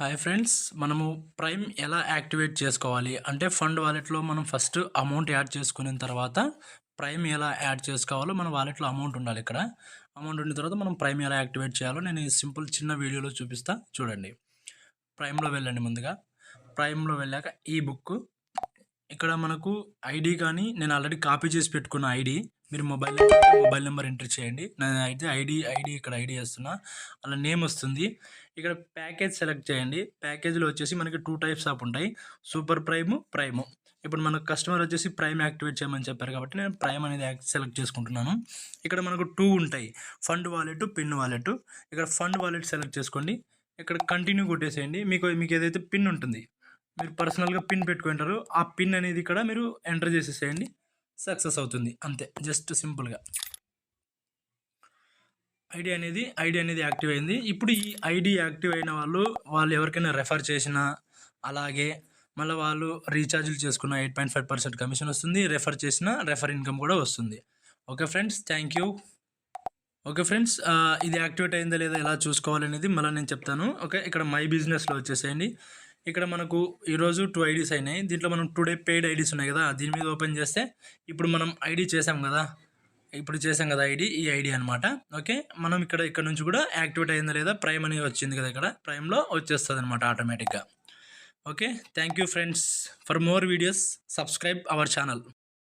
Hi friends మనము prime ఎలా activate చేసుకోవాలి? అంటే ఫండ్ వాలెట్లో మనం ఫస్ట్ అమౌంట్ యాడ్ చేసుకున్న తర్వాత ప్రైమ్ ఎలా యాడ్ చేసుకోవాలో మన వాలెట్లో అమౌంట్ ఉండాలి ఇక్కడ. అమౌంట్ ఉన్న తర్వాత మనం ప్రైమ్ ఎలా యాక్టివేట్ చేయాలో నేను సింపుల్ చిన్న వీడియోలో చూపిస్తా. చూడండి. ప్రైమ్లో వెళ్ళండి ముందుగా. ప్రైమ్లో వెళ్ళాక ఈ బుక్ ఇక్కడ మనకు ఐడి కానీ నేను ఆల్రెడీ కాపీ చేసి పెట్టుకున్న ఐడి. మీరు మొబైల్ మొబైల్ నెంబర్ ఎంటర్ చేయండి. నేను అయితే ఐడి ఐడి ఇక్కడ ఐడి వేస్తున్నా అలా నేమ్ వస్తుంది. ఇక్కడ ప్యాకేజ్ సెలెక్ట్ చేయండి. ప్యాకేజ్లో వచ్చేసి మనకి టూ టైప్స్ ఆఫ్ ఉంటాయి. Super prime prime. ఇప్పుడు మనకు కస్టమర్ వచ్చేసి ప్రైమ్ యాక్టివేట్ చేయమని చెప్పారు కాబట్టి నేను ప్రైమ్ అనేది సెలెక్ట్ చేసుకుంటున్నాను. ఇక్కడ మనకు టూ ఉంటాయి. Fund wallet pin wallet. ఇక్కడ ఫండ్ వాలెట్ సెలెక్ట్ చేసుకోండి. ఇక్కడ కంటిన్యూ కొట్టేసేయండి. మీకు మీకు ఏదైతే పిన్ ఉంటుంది మీరు పర్సనల్గా పిన్ పెట్టుకుంటారు. ఆ పిన్ అనేది ఇక్కడ మీరు ఎంటర్ చేసేసేయండి. సక్సెస్ అవుతుంది. అంతే. జస్ట్ సింపుల్గా. ఐడి అనేది ఐడి అనేది యాక్టివ్ అయింది. ఇప్పుడు ఈ ఐడి యాక్టివ్ అయిన వాళ్ళు వాళ్ళు ఎవరికైనా రెఫర్ చేసినా అలాగే మళ్ళీ వాళ్ళు రీఛార్జ్లు చేసుకున్న eight point five percent commission వస్తుంది. రెఫర్ చేసిన రెఫర్ ఇన్కమ్ కూడా వస్తుంది. Okay friends thank you. Okay friends ఇది యాక్టివేట్ అయిందా లేదా ఎలా చూసుకోవాలనేది మళ్ళీ నేను చెప్తాను. ఓకే ఇక్కడ మై బిజినెస్లో వచ్చేసేయండి. ఇక్కడ మనకు ఈరోజు టూ ఐడీస్ అయినాయి. దీంట్లో మనం టుడే పెయిడ్ ఐడీస్ ఉన్నాయి కదా దీని మీద ఓపెన్ చేస్తే ఇప్పుడు మనం ఐడి చేసాం కదా. ఇప్పుడు చేసాం కదా ఐడి ఈ ఐడి అనమాట ఓకే? మనం ఇక్కడ ఇక్కడ నుంచి కూడా యాక్టివేట్ అయిందా లేదా ప్రైమ్ అనేది వచ్చింది కదా ఇక్కడ. ప్రైమ్లో వచ్చేస్తుంది అనమాట ఆటోమేటిక్గా okay? Thank you friends for more videos subscribe our channel